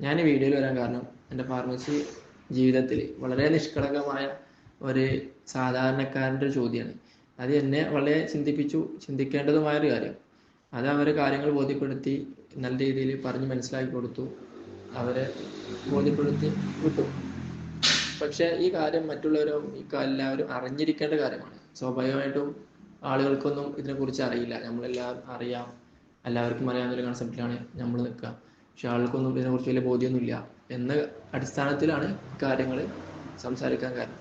ഞാൻ വീഡിയോയിൽ വരാൻ കാരണം എന്റെ ഫാർമസി ജീവിതത്തിൽ വളരെ നിഷ്കളങ്കമായ ഒരു സാധാരണക്കാരന്റെ ഒരു ചോദ്യമാണ്. അത് എന്നെ വളരെ ചിന്തിപ്പിച്ചു ചിന്തിക്കേണ്ടതുമായൊരു കാര്യം. അത് അവരെ കാര്യങ്ങൾ ബോധ്യപ്പെടുത്തി നല്ല രീതിയിൽ പറഞ്ഞ് മനസ്സിലാക്കി കൊടുത്തു അവരെ ബോധ്യപ്പെടുത്തി വിട്ടു. പക്ഷേ ഈ കാര്യം മറ്റുള്ളവരും എല്ലാവരും അറിഞ്ഞിരിക്കേണ്ട കാര്യമാണ്. സ്വാഭാവികമായിട്ടും ആളുകൾക്കൊന്നും ഇതിനെക്കുറിച്ച് അറിയില്ല. നമ്മളെല്ലാം അറിയാം. എല്ലാവർക്കും അറിയാവുന്ന ഒരു കൺസെപ്റ്റിലാണ് നമ്മൾ നിൽക്കുക. പക്ഷെ ആൾക്കൊന്നും ഇതിനെക്കുറിച്ച് വലിയ ബോധ്യമൊന്നുമില്ല. എന്ന അടിസ്ഥാനത്തിലാണ് കാര്യങ്ങൾ സംസാരിക്കാൻ കാരണം.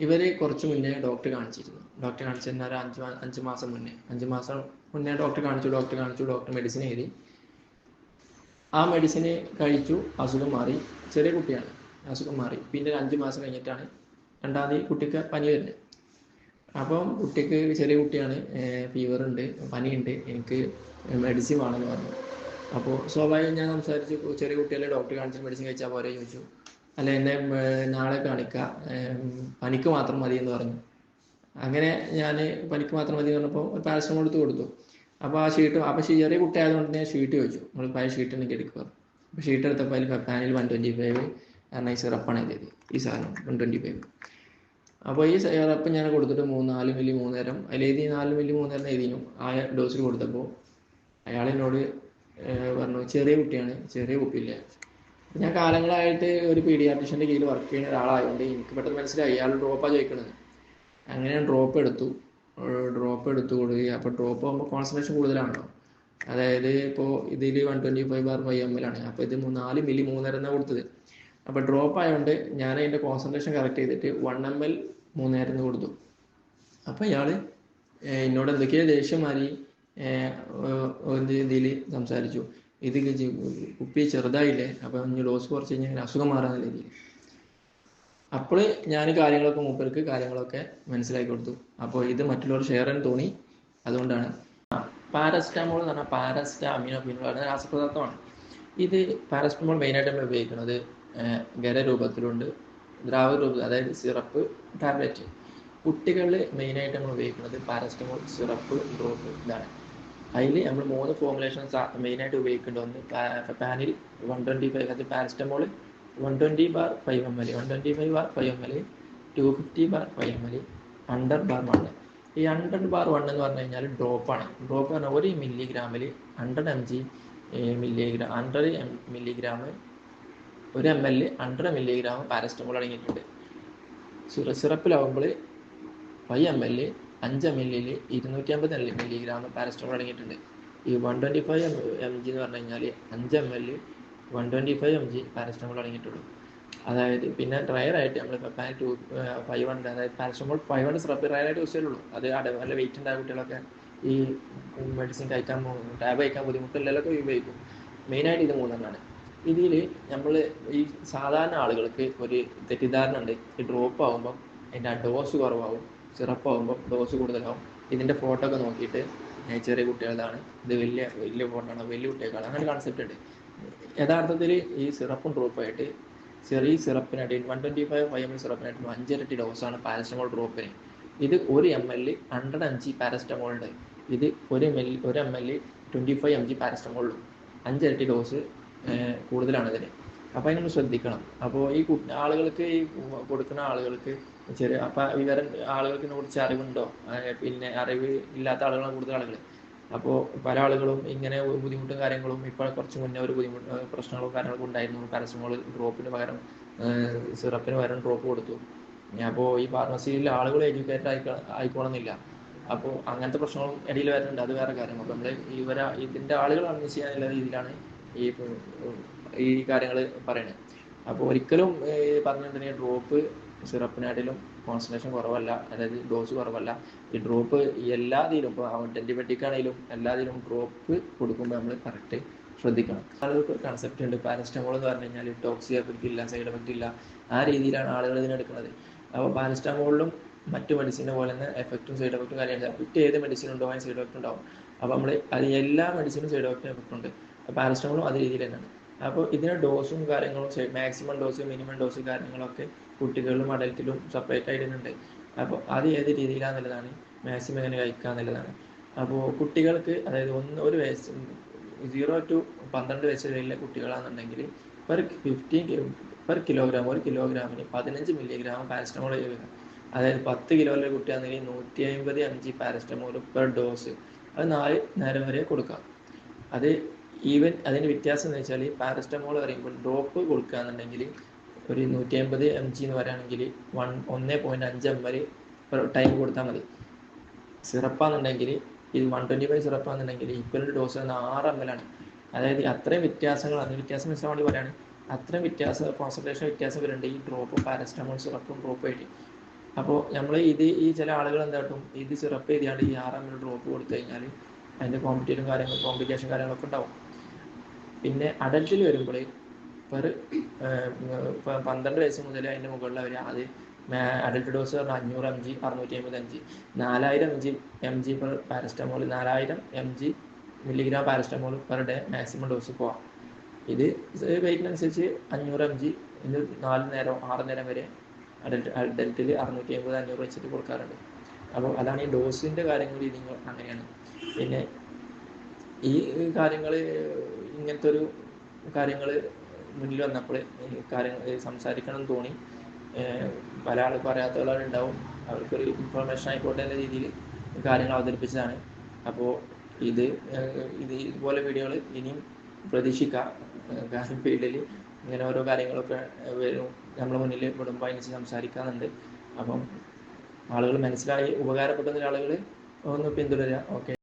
ഇവരെ കുറച്ച് മുന്നേ ഡോക്ടറെ കാണിച്ചിരുന്നു. ഡോക്ടറെ കാണിച്ചിരുന്ന ഒരു അഞ്ച് അഞ്ച് മാസം മുന്നേ. അഞ്ച് മാസം മുന്നേ ഡോക്ടറെ കാണിച്ചു ഡോക്ടറെ കാണിച്ചു ഡോക്ടർ മെഡിസിൻ എഴുതി. ആ മെഡിസിന് കഴിച്ചു അസുഖം മാറി. ചെറിയ കുട്ടിയാണ് അസുഖം മാറി. പിന്നെ ഒരു അഞ്ച് മാസം കഴിഞ്ഞിട്ടാണ് രണ്ടാം തീയതി കുട്ടിക്ക് പനി വരുന്നത്. അപ്പം കുട്ടിക്ക് ചെറിയ കുട്ടിയാണ് ഫീവർ ഉണ്ട് പനിയുണ്ട്. എനിക്ക് മെഡിസിൻ വേണമെന്ന് പറഞ്ഞു. അപ്പോൾ സ്വാഭാവികം ഞാൻ സംസാരിച്ചു ചെറിയ കുട്ടികളെ ഡോക്ടർ കാണിച്ച് മെഡിസിൻ കഴിച്ചാൽ പോരെ ചോദിച്ചു. അല്ല എന്നെ നാളെ കാണിക്ക പനിക്ക് മാത്രം മതി എന്ന് പറഞ്ഞു. അങ്ങനെ ഞാൻ പനിക്ക് മാത്രം മതി പറഞ്ഞപ്പോൾ ഒരു പാരസറ്റമോൾ എടുത്ത് കൊടുത്തു. അപ്പോൾ ആ ഷീറ്റ് അപ്പോൾ ചെറിയ കുട്ടി ആയതുകൊണ്ട് ഞാൻ ഷീറ്റ് ചോദിച്ചു. നമ്മൾ പഴയ ഷീറ്റ് എനിക്ക് എടുക്കുക അപ്പോൾ ഷീറ്റ് എടുത്തപ്പോൾ അതിൽ പാനിൽ വൺ ട്വന്റി ഫൈവ് കാരണം ഈ സിറപ്പാണ് ഈ സാധനം വൺ ട്വന്റി ഫൈവ് അപ്പോൾ ഈ സിറപ്പ് ഞാൻ കൊടുത്തിട്ട് മൂന്ന് നാല് മില്ലി മൂന്നേരം അതിൽ എഴുതി നാല് മില്ലി മൂന്നേരം നേരം എഴുതിനും. ആ ഡോസിൽ കൊടുത്തപ്പോൾ അയാൾ എന്നോട് പറഞ്ഞു ചെറിയ കുട്ടിയാണ് ചെറിയ കുപ്പിയില്ല ഞാൻ കാലങ്ങളായിട്ട് ഒരു പീഡിയാട്രിഷ്യന്റെ കീഴിൽ വർക്ക് ചെയ്യുന്ന ഒരാളായതുകൊണ്ട് എനിക്ക് പെട്ടെന്ന് മനസ്സിലായി അയാൾ ഡ്രോപ്പാണ് ചോദിക്കണത്. അങ്ങനെ ഞാൻ ഡ്രോപ്പ് എടുത്തു ഡ്രോപ്പ് എടുത്തു കൊടുക്കുക അപ്പോൾ ഡ്രോപ്പ് ആകുമ്പോൾ കോൺസെൻട്രേഷൻ കൂടുതലാണല്ലോ. അതായത് ഇപ്പോൾ ഇതിൽ one twenty five bar five M L ആണ്. അപ്പോൾ ഇത് നാല് മില്ലി മൂന്നരന്നാണ് കൊടുത്തത്. അപ്പോൾ ഡ്രോപ്പ് ആയതുകൊണ്ട് ഞാൻ അതിന്റെ കോൺസെൻട്രേഷൻ കറക്റ്റ് ചെയ്തിട്ട് വൺ എം എൽ മൂന്നേരം കൊടുത്തു. അപ്പോൾ ഇയാൾ എന്നോട് എന്തൊക്കെയോ ദേഷ്യം മാറി. ഇതിൽ സംസാരിച്ചു. ഇത് കുപ്പി ചെറുതായില്ലേ അപ്പൊ ഇനി ഡോസ് കുറച്ച് കഴിഞ്ഞാൽ അസുഖം മാറാന്ന രീതിയിൽ അപ്പോൾ ഞാൻ കാര്യങ്ങളൊക്കെ മൂപ്പർക്ക് കാര്യങ്ങളൊക്കെ മനസ്സിലാക്കി കൊടുത്തു. അപ്പോൾ ഇത് മറ്റുള്ളവർ ഷെയർ ചെയ്യാൻ തോന്നി. അതുകൊണ്ടാണ്. പാരസ്റ്റാമോൾ എന്ന് പറഞ്ഞാൽ പാരസ്റ്റാമിനോ പിന്നെ എന്ന രാസപദാർത്ഥമാണ്. ഇത് പാരസ്റ്റമോൾ മെയിനായിട്ട് നമ്മൾ ഉപയോഗിക്കുന്നത് ഖരരൂപത്തിലുണ്ട് ദ്രാവക രൂപത്തിൽ അതായത് സിറപ്പ് ടാബ്ലറ്റ്. കുട്ടികളിൽ മെയിനായിട്ട് നമ്മൾ ഉപയോഗിക്കുന്നത് പാരസ്റ്റമോൾ സിറപ്പ് ഡ്രോപ്പ് ഇതാണ്. അതിൽ നമ്മൾ മൂന്ന് ഫോർമുലേഷൻസ് മെയിനായിട്ട് ഉപയോഗിക്കേണ്ട ഒന്ന് പാനിൽ വൺ ട്വന്റി ഫൈവ് അത് paracetamol one twenty bar five M L one twenty five bar five M L two fifty bar five M L hundred bar one ഈ ഹൺഡ്രഡ് ബാർ വൺ എന്ന് പറഞ്ഞു കഴിഞ്ഞാൽ ആണ്. ഡ്രോപ്പ് പറഞ്ഞാൽ ഒരു മില്ലിഗ്രാമിൽ hundred M G milligram hundred M milligram ഒരു M L hundred milligram paracetamol അടങ്ങിയിട്ടുണ്ട്. സിറ സിറപ്പിലാവുമ്പോൾ ഫൈവ് എം എൽ അഞ്ച് എം എല്ലിൽ ഇരുന്നൂറ്റി അമ്പത് മില്ലിഗ്രാം പാരസ്റ്റമോൾ അടങ്ങിയിട്ടുണ്ട്. ഈ one twenty five M G എന്ന് പറഞ്ഞു കഴിഞ്ഞാൽ അഞ്ച് M L one twenty five M G paracetamol അടങ്ങിയിട്ടുള്ളൂ. അതായത് പിന്നെ ഡ്രയർ ആയിട്ട് നമ്മൾ പാൻ ടു ഫൈവ് ഹൺഡ്രഡ് അതായത് പാരസ്റ്റമോൾ ഫൈവ് ഹൺഡ്രഡ് സിറപ്പ് ഡ്രയറായിട്ട് യൂസ് ചെയ്യുള്ളൂ. അത് നല്ല വെയിറ്റ് ഉണ്ടായ കുട്ടികളൊക്കെ ഈ മെഡിസിൻ കഴിക്കാൻ ടാബ് കഴിക്കാൻ ബുദ്ധിമുട്ടുള്ളതൊക്കെ ഉപയോഗിക്കും. മെയിനായിട്ട് ഇത് മൂന്നെണ്ണമാണ് ഇതിൽ നമ്മൾ ഈ സാധാരണ ആളുകൾക്ക് ഒരു തെറ്റിദ്ധാരണ ഉണ്ട്. ഈ ഡ്രോപ്പ് ആകുമ്പം അതിന്റെ ഡോസ് കുറവാകും സിറപ്പ് ആകുമ്പോൾ ഡോസ് കൂടുതലാവും. ഇതിന്റെ ഫോട്ടോ ഒക്കെ നോക്കിയിട്ട് ചെറിയ കുട്ടികളതാണ് ഇത് വലിയ വലിയ ഫോട്ടോ ആണ്? വലിയ കുട്ടികളാണ്? അങ്ങനെ കൺസെപ്റ്റ് ഉണ്ട്. യഥാർത്ഥത്തിൽ ഈ സിറപ്പും ഡ്രോപ്പായിട്ട് ചെറിയ സിറപ്പിനായിട്ട് one twenty five five M L സിറപ്പിനായിട്ട് അഞ്ചിരട്ടി ഡോസാണ് പാരസ്റ്റമോൾ ഡ്രോപ്പിന് ഇത് ഒരു M L hundred M G paracetamol ഉണ്ട്. ഇത് ഒരു എം എൽ ഒരു M L twenty five M G പാരസ്റ്റമോളും അഞ്ചിരട്ടി ഡോസ് കൂടുതലാണ് ഇതിന്. അപ്പോൾ അതിനൊന്ന് ശ്രദ്ധിക്കണം. അപ്പോൾ ഈ ആളുകൾക്ക് ഈ കൊടുക്കുന്ന ആളുകൾക്ക് ചെറിയ അപ്പം വിവരം ആളുകൾക്ക് ഇതിനെക്കുറിച്ച് അറിവുണ്ടോ? പിന്നെ അറിവ് ഇല്ലാത്ത ആളുകളാണ് കൂടുതൽ ആളുകൾ അപ്പോൾ പല ആളുകളും ഇങ്ങനെ ബുദ്ധിമുട്ടും കാര്യങ്ങളും ഇപ്പോൾ കുറച്ച് മുന്നേ ഒരു ബുദ്ധിമുട്ട് പ്രശ്നങ്ങളും കാര്യങ്ങളൊക്കെ ഉണ്ടായിരുന്നു. പാരസമോൾ ഡ്രോപ്പിന് പകരം സിറപ്പിന് പകരം ഡ്രോപ്പ് കൊടുത്തു. അപ്പോൾ ഈ ഫാർമസിയിൽ ആളുകൾ എഡ്യൂക്കേറ്റഡ് ആയിക്കോ ആയിക്കോണമെന്നില്ല അപ്പോൾ അങ്ങനത്തെ പ്രശ്നങ്ങളും ഇടയിൽ വരുന്നുണ്ട്. അത് വേറെ കാര്യം. അപ്പോൾ നമ്മൾ ഇവരെ ഇതിന്റെ ആളുകൾ അന്വേഷിക്കാനുള്ള രീതിയിലാണ് ഈ ഈ കാര്യങ്ങൾ പറയണത് അപ്പോൾ ഒരിക്കലും പറഞ്ഞിട്ടുണ്ടെങ്കിൽ ഡ്രോപ്പ് സിറപ്പിനാട്ടിലും കോൺസെൻട്രേഷൻ കുറവല്ല അതായത് ഡോസ് കുറവല്ല. ഈ ഡ്രോപ്പ് എല്ലാതിലും ഇപ്പോൾ ആണെങ്കിലും എല്ലാതിലും ഡ്രോപ്പ് കൊടുക്കുമ്പോൾ നമ്മൾ കറക്റ്റ് ശ്രദ്ധിക്കണം. ആളുകൾക്ക് ഒരു കൺസെപ്റ്റ് ഉണ്ട് പാരസ്റ്റമോൾ എന്ന് പറഞ്ഞു കഴിഞ്ഞാൽ ടോക്സിക് എഫക്റ്റ് ഇല്ല സൈഡ് എഫക്റ്റ് ഇല്ല. ആ രീതിയിലാണ് ആളുകൾ ഇതിനെടുക്കുന്നത് അപ്പോൾ പാരസ്റ്റമോളിലും മറ്റു മെഡിസിനെ പോലെ തന്നെ എഫക്റ്റും സൈഡ് എഫക്റ്റും കാര്യമില്ല ഏത് മെഡിസിൻ ഉണ്ടോ അതിന് സൈഡ് എഫക്റ്റ് ഉണ്ടാവും. അപ്പോൾ നമ്മൾ അത് എല്ലാ മെഡിസിനും സൈഡ് എഫക്റ്റ് എഫക്റ്റ് ഉണ്ട്. പാരസ്റ്റമോളും അതേ രീതിയിൽ തന്നെയാണ്. അപ്പോൾ ഇതിന് ഡോസും കാര്യങ്ങളും മാക്സിമം ഡോസ് മിനിമം ഡോസ് കാര്യങ്ങളൊക്കെ കുട്ടികളിലും അഡൽറ്റിലും സെപ്പറേറ്റ് ആയിട്ടുണ്ട് അപ്പോൾ അത് ഏത് രീതിയിലാണെന്നുള്ളതാണ് മാക്സിമം എങ്ങനെ കഴിക്കുക എന്നുള്ളതാണ്. അപ്പോൾ കുട്ടികൾക്ക് അതായത് ഒന്ന് ഒരു വയസ്സ് സീറോ ടു പന്ത്രണ്ട് വയസ്സ് വരെയുള്ള കുട്ടികളാണെന്നുണ്ടെങ്കിൽ പെർ ഫിഫ്റ്റീൻ പെർ കിലോഗ്രാം ഒരു കിലോഗ്രാമിന് പതിനഞ്ച് മില്ലിഗ്രാം പാരസ്റ്റമോൾ ചെയ്യുക അതായത് പത്ത് കിലോയിലെ കുട്ടിയാണെങ്കിൽ നൂറ്റി അമ്പത് അഞ്ച് പാരസ്റ്റമോൾ പെർ ഡോസ് അത് നാല് നേരം വരെ കൊടുക്കാം അത് ഈവൻ അതിന് വ്യത്യാസം എന്ന് വെച്ചാൽ പാരസ്റ്റമോൾ പറയുമ്പോൾ ഡ്രോപ്പ് കൊടുക്കുകയാണെന്നുണ്ടെങ്കിൽ ഒരു നൂറ്റി അമ്പത് എം ജി എന്ന് പറയുകയാണെങ്കിൽ വൺ ഒന്ന് പോയിന്റ് അഞ്ച് എം എൽ ടൈം കൊടുത്താൽ മതി. സിറപ്പാണെന്നുണ്ടെങ്കിൽ ഇത് വൺ ട്വന്റി ഫൈവ് സിറപ്പാണെന്നുണ്ടെങ്കിൽ ഈക്വൽ ഡോസ് എന്ന ആറ് എം എൽ ആണ്. അതായത് അത്രയും വ്യത്യാസങ്ങൾ അതിന് വ്യത്യാസം വെച്ചാൽ വേണ്ടി പറയുകയാണ് അത്രയും വ്യത്യാസം കോൺസെൻട്രേഷൻ വ്യത്യാസം വരുന്നുണ്ട് ഈ ഡ്രോപ്പ് പാരസ്റ്റമോൾ സിറപ്പും ഡ്രോപ്പ് ആയിട്ട്. അപ്പോൾ നമ്മൾ ഇത് ഈ ചില ആളുകൾ എന്താട്ടും ഇത് സിറപ്പ് ചെയ്താണ്ട് ഈ ആറ് എം എൽ ഡ്രോപ്പ് കൊടുത്തു കഴിഞ്ഞാൽ അതിന്റെ കോമ്പറ്റീവും കാര്യങ്ങൾ കോംപ്ലിക്കേഷൻ കാര്യങ്ങളൊക്കെ ഉണ്ടാവും. പിന്നെ അഡൽട്ടിൽ വരുമ്പോൾ പെർ പന്ത്രണ്ട് വയസ്സ് മുതൽ അതിന്റെ മുകളിൽ അവർ അത് അഡൽട്ട് ഡോസ് പറഞ്ഞാൽ അഞ്ഞൂറ് എം ജി അറുന്നൂറ്റി അമ്പത് എം ജി നാലായിരം M G M G per paracetamol നാലായിരം M G milligram paracetamol per day maximum dose പോവാം ഇത് വെയിറ്റിനനുസരിച്ച് അഞ്ഞൂറ് എം ജി ഇത് നാല് നേരം ആറ് നേരം വരെ അഡൽട്ട് അഡൽട്ടിൽ അറുന്നൂറ്റി അമ്പത് അഞ്ഞൂറ് വെച്ചിട്ട് കൊടുക്കാറുണ്ട്. അപ്പോൾ അതാണ് ഈ ഡോസിന്റെ കാര്യങ്ങൾ നിങ്ങൾ അങ്ങനെയാണ്. പിന്നെ ഈ കാര്യങ്ങൾ ഇങ്ങനത്തെ ഒരു കാര്യങ്ങൾ മുന്നിൽ വന്നപ്പോൾ ഈ കാര്യങ്ങൾ സംസാരിക്കണം എന്ന് തോന്നി. പല ആൾക്കും അറിയാത്തവരുണ്ടാവും അവർക്കൊരു ഇൻഫർമേഷൻ ആയിക്കോട്ടെ എന്ന രീതിയിൽ കാര്യങ്ങൾ അവതരിപ്പിച്ചതാണ്. അപ്പോൾ ഇത് ഇത് ഇതുപോലെ വീഡിയോകൾ ഇനിയും പ്രതീക്ഷിക്കാം. കാരണം ഫീൽഡിൽ ഇങ്ങനെ ഓരോ കാര്യങ്ങളൊക്കെ വരും. നമ്മുടെ മുന്നിൽ വിടുമ്പോൾ അതിനെച്ച് സംസാരിക്കാറുണ്ട് അപ്പം ആളുകൾ മനസ്സിലായി ഉപകാരപ്പെട്ടതിൽ ആളുകൾ ഒന്ന് പിന്തുടരുക. ഓക്കെ